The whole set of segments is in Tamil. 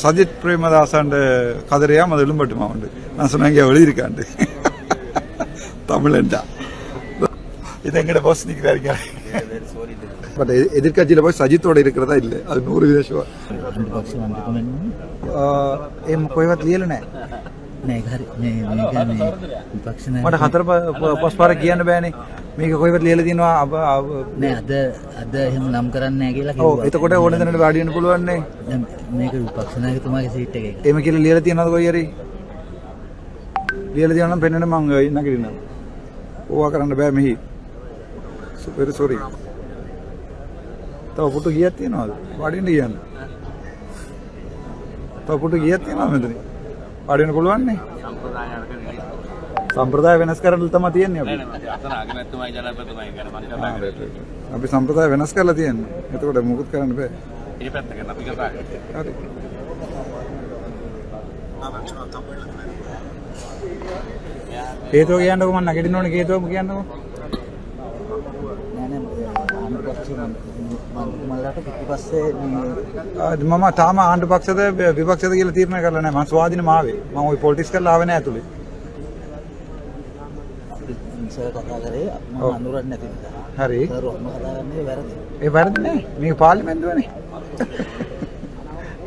சஜித் பிரேமதாசாண்டு கதிரையாம் அது எழும்பட்டுமா உண்டு? நான் சொன்னேன் இங்கே எழுதியிருக்காண்டு. தமிழண்டா இது எங்கட பாஸ் நிற்கிறாருங்க பட் எதிர்கட்சியில் போய் சஜித்தோட இருக்கிறதா இல்ல? அது நூறு விதம் ஏன் போய் வரலையே இல்லைண்ணே මට හතර පස් පාර කියන්න බෑනේ මේක කොයිවත් ලියලා තියෙනවා අප නෑ අද අද එහෙම නම් කරන්නේ නෑ කියලා කිව්වා. ඔව් එතකොට ඕන දෙනට වැඩි වෙන්න පුළුවන් නේ. මේක විපක්ෂ නායකතුමාගේ සීට් එකේ. එහෙම කියලා ලියලා තියෙනවද කොයි හරි? ලියලා තියෙනවා නම් පෙන්නන්න මම නගිරිනවා. ඕවා කරන්න බෑ මෙහි. Super sorry. තව පුටු ගියක් තියනවාද? වඩින්න කියන්න. තව පුටු ගියක් තියනවා මෙතන. පාඩි වෙන්න පුළුවන් නේ. සම්ප්‍රදාය වෙනස් කරලා තමයි තියෙන්නේ අපි. අපි සම්ප්‍රදාය වෙනස් කරලා තියෙන්නේ. එතකොට මොකුත් කරන්න බෑ. ඒ පැත්ත කරන අපි කතා කරන්නේ. හරි. හේතුව කියන්නකො මම නැගිටින්න ඕනේ හේතුවම කියන්නකො. නෑ නෑ ආණ්ඩු පක්ෂ මන්ත්‍රකමල්ලාට පිටිපස්සේ මේ ආ, මම තාම ආණ්ඩු පක්ෂද විපක්ෂද කියලා තීරණය කරලා නැහැ. මම ස්වාධීනම ආවේ. මම ওই පොලිටික්ස් කරලා ආවේ නැහැ ඇතුලේ. සර් කතා කරේ මම ඔව්. අඳුරන්නේ නැති නිසා. හරි. සර් ඔහොම කතා කරන්නේ වැරදි. ඒ වැරදි නෑ. මේක පාර්ලිමේන්තුවනේ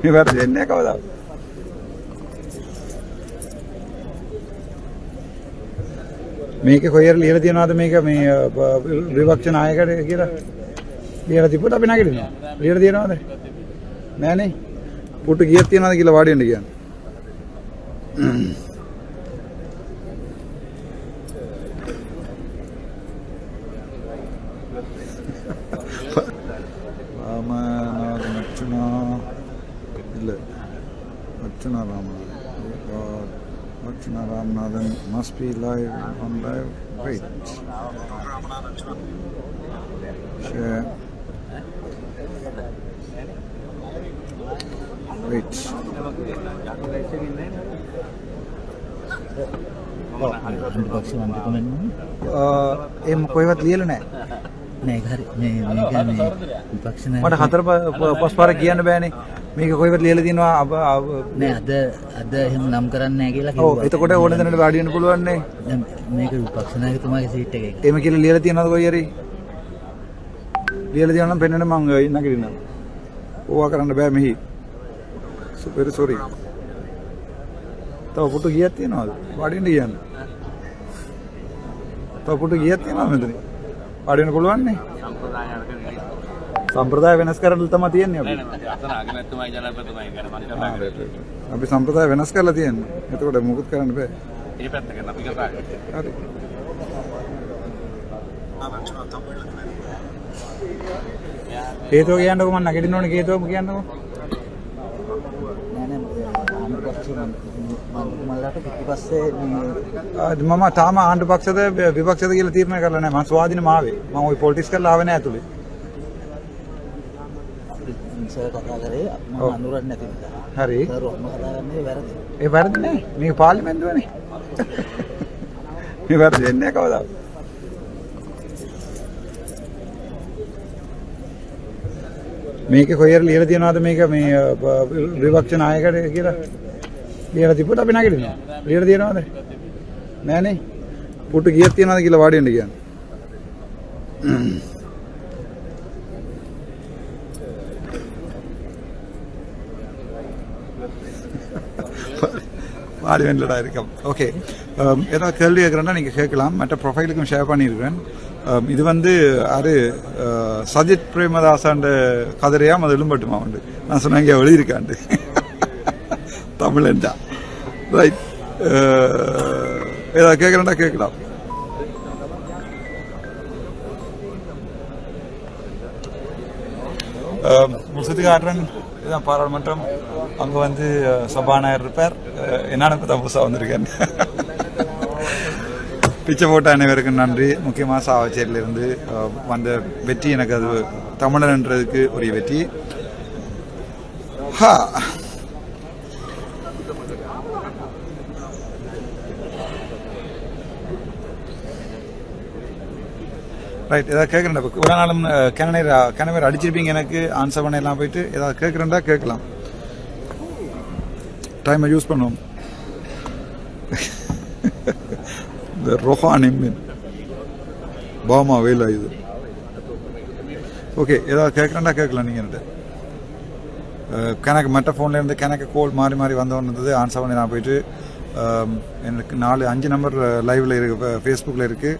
මේ වැරදි වෙන්නේ නැහැ කවදාවත්. මේක කොහෙර ලියලා තියනවාද මේක? මේ අ, බ- විපක්ෂ නායකට කියලා? ලියලා තිබ්බට අපි නැගිටිනවා ලියලා තියනවාද නෑනේ පුටු ගියක් තියනවාද කියලා වාඩි වෙන්න කියන්නේ ராமநாதன் அர்ச்சனா இல்லை Archana Ramanathan Archana Ramanathan must be live on live wait share Wait. ඒ කොයිවත් ලියල නෑ මට හතර පස් පාර කියන්න බෑනේ මේක කොයිවට ලියල තිනවා අප නෑ අද අද එහෙම නම් කරන්න කියලා එතකොට ඕන දැනට වාඩියන්න පුළුවන්නේ මේක විපක්ෂනායකතුමාගේ සීට් එකේ එහෙම කියලා ලියලා තියනවද කොයි හරි ලියලා තියනනම් පෙන්නන්න මං ඉන්න කිරිනම් ඕවා කරන්න බෑ මෙහි සුපෙර සොරි තව පුටු ගියත් තියෙනවාද වඩින්ට කියන්න තව පුටු ගියත් තියෙනවා මෙතන වඩින්න පුළුවන්නේ සම්ප්‍රදාය වෙනස් කරන්න තම තියෙන්නේ අපි අතන අගනැත්තුමයි ජනපතුමයි ගැන මං ආ, කතා right, right, right. අපි සම්ප්‍රදාය වෙනස් කරලා තියෙන්නේ එතකොට මුකුත් කරන්න බෑ ඒ පැත්තක අපි කතා හරි හේතුව කියන්නකො මම නැගිටින්න ඕනේ හේතුවම කියන්නකො මම තාම ආණ්ඩු පක්ෂද විපක්ෂද කියලා තීරණය කරලා නැහැ. මම ස්වාධීනම ආවේ මම ওই පොලිටික්ස් කරලා ආවේ නැහැ ඇතුලේ. සර් කතා කරේ. මම. අඳුරන්නේ නැති නිසා. හරි. සර් ඔහොම කතා කරන්නේ වැරදි. ඒ වැරදි නෑ. මේක පාර්ලිමේන්තුවනේ මේ වැරදි වෙන්නේ කවදාවත් මේක කොහෙර ලියලා තියනවාද මේක? මේ විපක්ෂ නායකට කියලා ලියලා තිබ්බට අපි නැගිටිනවා ලියලා තියනවාද නෑනේ පුටු ගියක් තියනවාද කියලා වාඩි වෙන්න කියන්නේ வாடி வெண்டடா இருக்கும் ஓகே ஏதாவது கேள்வி கேட்குறேன்னா நீங்கள் கேட்கலாம் மற்ற ப்ரொஃபைலுக்கும் ஷேர் பண்ணியிருக்கேன் Um, இது வந்து அது uh, சஜித் பிரேமதாசாண்ட கதிரையாம் அது எழும்பட்டுமா உண்டு நான் சொன்னேன் இங்கே எழுதியிருக்காண்டு தமிழன்டா ரைட் uh, ஏதாவது கேட்குறேன்டா கேட்கலாம் um, முடிச்சது இதுதான் பாராளுமன்றம். அங்கே வந்து uh, சபாநாயகர் இருப்பார். Uh, அஹ், என்னன்னு தான் புதுசாக வந்திருக்கேன். பிச்சை போட்ட அனைவருக்கும் நன்றி. முக்கியமாக சாவச்சேரியிலிருந்து வந்த வெற்றி எனக்கு அது தமிழன்ன்றதுக்கு உரிய வெற்றி. ஹா ரைட் ஏதாவது கேட்குறேன் இப்போ ஒரு நாளும் கிணநீர் கிணவர் அடிச்சிருப்பீங்க எனக்கு ஆன்சர் பண்ண எல்லாம் போயிட்டு ஏதாவது கேட்குறேன்டா கேட்கலாம். டைமை யூஸ் பண்ணுவோம். இந்த ரொஹான் மீன் பாமா வெயில் இது. ஓகே ஏதாவது கேட்குறேன்டா கேட்கலாம் நீங்கள் என்கிட்ட. கணக்கு மற்ற ஃபோன்லேருந்து கணக்கு கோல் மாறி மாறி வந்தவன் இருந்தது ஆன்சர் பண்ணி நான் போயிட்டு எனக்கு நாலு அஞ்சு நம்பர் லைவில் இருக்கு ஃபேஸ்புக்கில் இருக்குது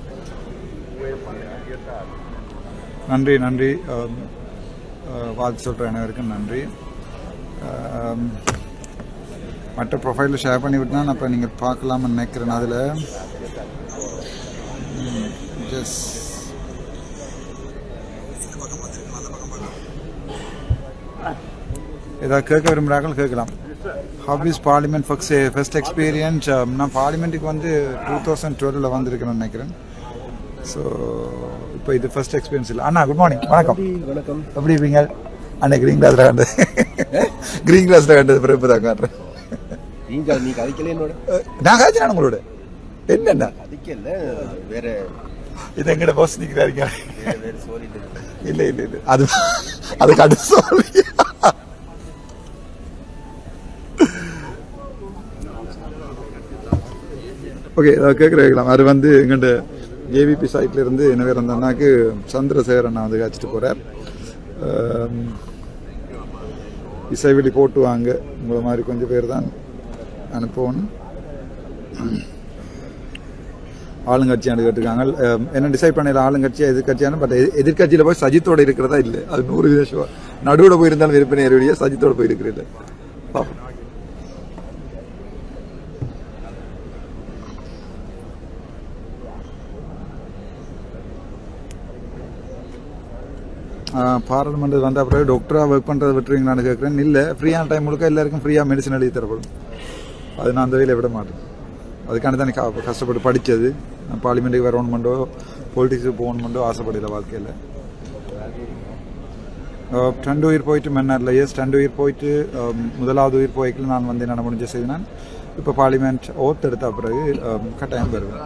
நன்றி நன்றி. வாழ்த்து சொல்கிற அனைவருக்கும் நன்றி. மற்ற ப்ரொஃபைலில் ஷேர் பண்ணி விட்டுனா அப்போ நீங்கள் பார்க்கலாம்னு நினைக்கிறேன் அதில். ஜஸ் ஏதாவது கேட்க விரும்புகிறார்கள் கேட்கலாம். Hobbies parliament first first experience நான் பார்லிமெண்ட்டுக்கு வந்து டூ தௌசண்ட் டுவெலில் வந்திருக்கிறேன்னு நினைக்கிறேன். ஸோ இப்போ இது ஃபர்ஸ்ட் எக்ஸ்பீரியன்ஸ் இல்லை. அண்ணா குட் மார்னிங் வணக்கம். வணக்கம். எப்படி இருப்பீங்க அண்ணா கிரீன் கிளாஸில் கண்டது. கிரீன் கிளாஸில் கண்டது. பிறப்பு தான் காட்டுறேன். நீங்க நீ கதைக்கல என்னோட? நான் காய்ச்சி நான் உங்களோட. என்னண்ணா? கதைக்கல. வேற இது எங்கட பாஸ் நிற்கிறாருங்க இல்லை. இல்லை இல்லை அது அது கடைசி சொல்லி ஓகே கேட்குறேன் அது வந்து எங்கள்கிட்ட ஏவிபி சைட்லேருந்து என்ன பேர் அந்த அண்ணாக்கு சந்திரசேகர் அண்ணா வந்து காய்ச்சிட்டு போகிறார் இசைவெளி போட்டு வாங்க. உங்களை மாதிரி கொஞ்சம் பேர் தான் அனுப்பணும். ஆளுங்கட்சியானு கேட்டிருக்காங்க என்ன டிசைட் பண்ணல ஆளுங்கட்சியா எதிர்கட்சியான பட் எதிர்கட்சியில் போய் சஜித்தோட இருக்கிறதா இல்லை? அது நூறு வீத நடுவில் போயிருந்தாலும் விருப்பினை நேரடியாக சஜித்தோட போயிருக்கிறது பார்ப்போம் பாராளுமன்றம் வந்த பிறகு டாக்டராக ஒர்க் பண்ணுறதை விட்டுருவீங்களான்னு கேட்குறேன் இல்லை ஃப்ரீயான டைம் முழுக்க எல்லாருக்கும் ஃப்ரீயாக மெடிசன் எழுதி தரப்படும். அது நான் அந்த வேலையை விட மாட்டேன். அதுக்கான தானே க- கஷ்டப்பட்டு படித்தது நான் பார்லிமெண்ட்டுக்கு வரணுமெண்டோ பொலிட்டிக்ஸுக்கு போகணுமெண்டோ ஆசைப்படல வாழ்க்கையில். ரெண்டு உயிர் போயிட்டு மன்னாரில். எஸ் ரெண்டு உயிர் போயிட்டு முதலாவது உயிர் போய்க்கில் நான் வந்து என்ன முடிஞ்ச செய்தான் இப்போ பார்லிமெண்ட் ஓத் எடுத்த பிறகு கட்டாயம் பெறுவேன்.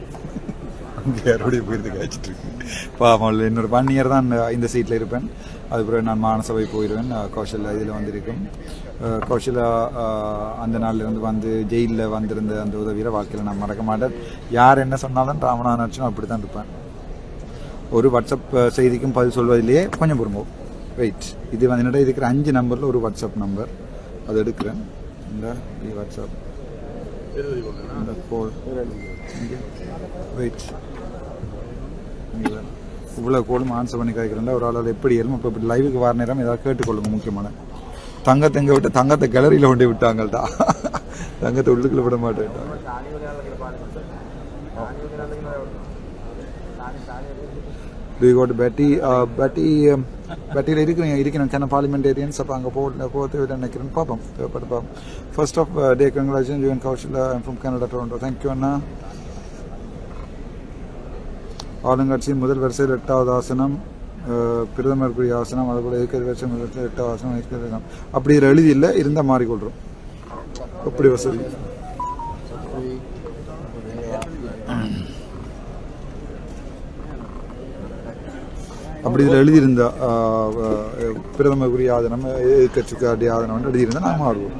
அங்கே யாரோடய போயிருந்து காய்ச்சிட்டு இருக்கு. பாவம் இன்னொரு ஒன் இயர் தான் இந்த சீட்டில் இருப்பேன். அதுக்கப்புறம் நான் மானசபை போயிடுவேன். கௌஷல்யா இதில் வந்திருக்கும். அஹ் அந்த நாள்ல இருந்து வந்து ஜெயிலில் வந்திருந்த அந்த உதவியை வாழ்க்கையில் நான் மறக்க மாட்டேன். யார் என்ன சொன்னாலும் ராமநாதன் அர்ச்சனும் அப்படி தான் இருப்பேன். ஒரு வாட்ஸ்அப் செய்திக்கும் பதில் சொல்வதிலேயே கொஞ்சம் பொறுமோ. வெயிட் இது வந்து என்னிடம் இருக்கிற அஞ்சு நம்பரில் ஒரு வாட்ஸ்அப் நம்பர் அது எடுக்கிறேன். இந்த வாட்ஸ்அப் இந்த கோல் வெயிட் இவ்வளோ கோலும் ஆன்சர் பண்ணி கேட்குறேன் ஒரு ஆளால் எப்படி ஏறும் இப்போ இப்படி லைவுக்கு வர நேரம் ஏதாவது கேட்டுக்கொள்ளுங்க முக்கியமான. தங்கத்தை எங்கே விட்டு தங்கத்தை கேலரியில் கொண்டு விட்டாங்கள்டா. தங்கத்தை உள்ளுக்குள்ள விட மாட்டேன்ட்டாங்க Do you go to Betty? Uh, Betty, um, பெட்டியில் இருக்கிறீங்க இருக்கிறேன் கேன பார்லிமெண்டேரியன்ஸ் அப்போ அங்கே போ போக தேவையில்லை நினைக்கிறேன். பார்ப்போம். தேவைப்பட்டு பார்ப்போம். First of day congratulation UN Kaushal from Canada Toronto thank you அண்ணா. ஆளுங்கட்சியின் முதல் வரிசையில் எட்டாவது ஆசனம் பிரதமருக்குரிய ஆசனம் அதுபோல் ஏக்கர் வரிசை முதல் வரிசையில் எட்டாவது ஆசனம் இருக்கிற அப்படி இதில் எழுதி இல்லை இருந்தால் மாறிக்கொள்கிறோம் அப்படி வசதி? அப்படி இதில் எழுதியிருந்தா பிரதமருக்குரிய ஆதனம் எதிர்கட்சிக்காரிய ஆதனம் எழுதியிருந்தா நான் மாறுவோம்.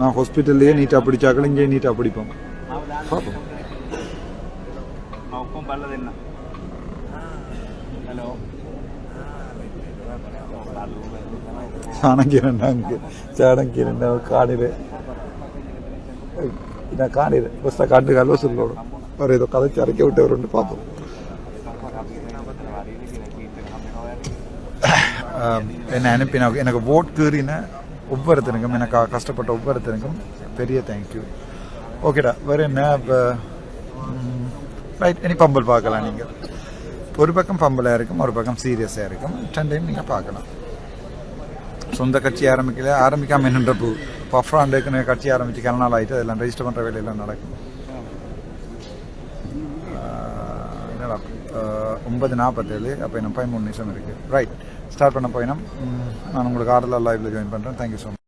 நான் ஹாஸ்பிட்டல்லையே நீட்டாக பிடிச்சாக்கள் இங்கேயே நீட்டாக பிடிப்போம். பார்ப்போம் palabra de nada. Hello Shanakiyan அங்கே சாணக்கிரன் ஃபஸ்ட்டாக காட்டு கல்வ சொல்லணும் அவர் ஏதோ கதைச்சு அரைக்க விட்டு வரும்னு பார்ப்போம் என்னை அனுப்பினா எனக்கு ஓட் கீறின ஒவ்வொருத்தனுக்கும் எனக்கு கஷ்டப்பட்ட ஒவ்வொருத்தனுக்கும் பெரிய தேங்க்யூ ஓகேடா வேறு என்ன இப்போ ரைட் இனி பம்பல் பார்க்கலாம் நீங்கள் ஒரு பக்கம் பம்பலாக இருக்கும் ஒரு பக்கம் சீரியஸாக இருக்கும். ரெண்டையும் நீங்கள் பார்க்கலாம். சொந்த கட்சி ஆரம்பிக்கல ஆரம்பிக்காமல் என்னன்ற பூ பஃப்ராண்டுக்கு கட்சி ஆரம்பித்து கல நாள் ஆகிட்டு அதெல்லாம் ரெஜிஸ்டர் பண்ணுற வேலையெல்லாம் நடக்கும். என்னடா? ஒன்பது நாற்பத்தேழு அப்போ இன்னும் பதிமூணு நிமிஷம் இருக்குது ரைட் ஸ்டார்ட் பண்ண போயினம். நான் உங்களுக்கு ஆர்டர்லாம் லைவில் ஜாயின் பண்ணுறேன் தேங்க்யூ ஸோ மச்